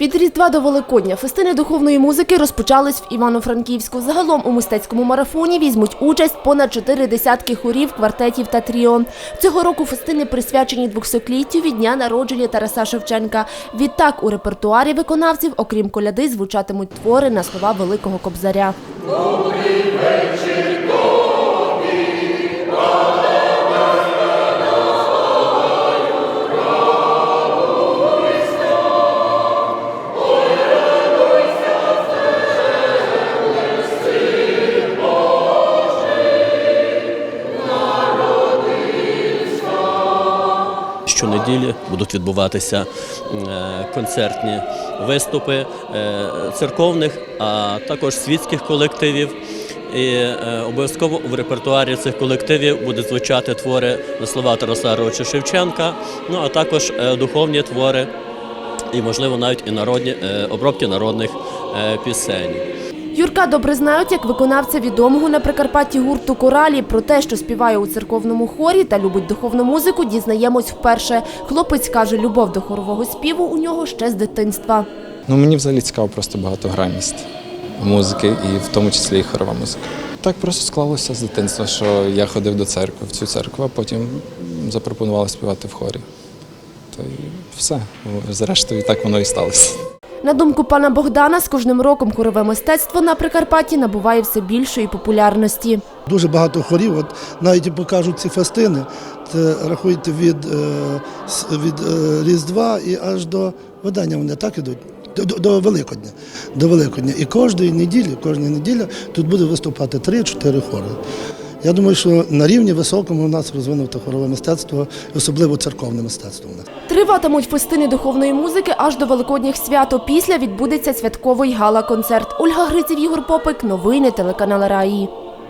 Від Різдва до Великодня фестини духовної музики розпочались в Івано-Франківську. Загалом у мистецькому марафоні візьмуть участь понад чотири десятки хорів, квартетів та тріо. Цього року фестини присвячені 200-літтю від дня народження Тараса Шевченка. Відтак у репертуарі виконавців, окрім коляди, звучатимуть твори на слова Великого Кобзаря. Щонеділі будуть відбуватися е, концертні виступи е, церковних, а також світських колективів. І е, обов'язково в репертуарі цих колективів будуть звучати твори на слова Тараса Ровича Шевченка, ну а також духовні твори, і, можливо, навіть і народні обробки народних пісень. Юрка добре знають як виконавця відомого на Прикарпатті гурту Коралі. Про те, що співає у церковному хорі та любить духовну музику, дізнаємось вперше. Хлопець каже, любов до хорового співу у нього ще з дитинства. Ну, мені взагалі цікаво просто багатогранність музики, і в тому числі і хорова музика. Так просто склалося з дитинства, що я ходив до церкви, в цю церкву, а потім запропонували співати в хорі. То й все. Зрештою, так воно і сталося. На думку пана Богдана, з кожним роком хорове мистецтво на Прикарпатті набуває все більшої популярності. Дуже багато хорів, от навіть покажуть ці фестини. Це рахуйте від, е, від е, Різдва і аж до видання вони так ідуть. До, до, до Великодня. До Великодня. І кожної неділі, кожної неділі тут буде виступати 3-4 хори. Я думаю, що на рівні високому у нас розвинуто хорове мистецтво, особливо церковне мистецтво. у нас. Триватимуть фестини духовної музики аж до Великодніх свят. Після відбудеться святковий гала-концерт. Ольга Гриців, Ігор Попик. Новини телеканал Раї.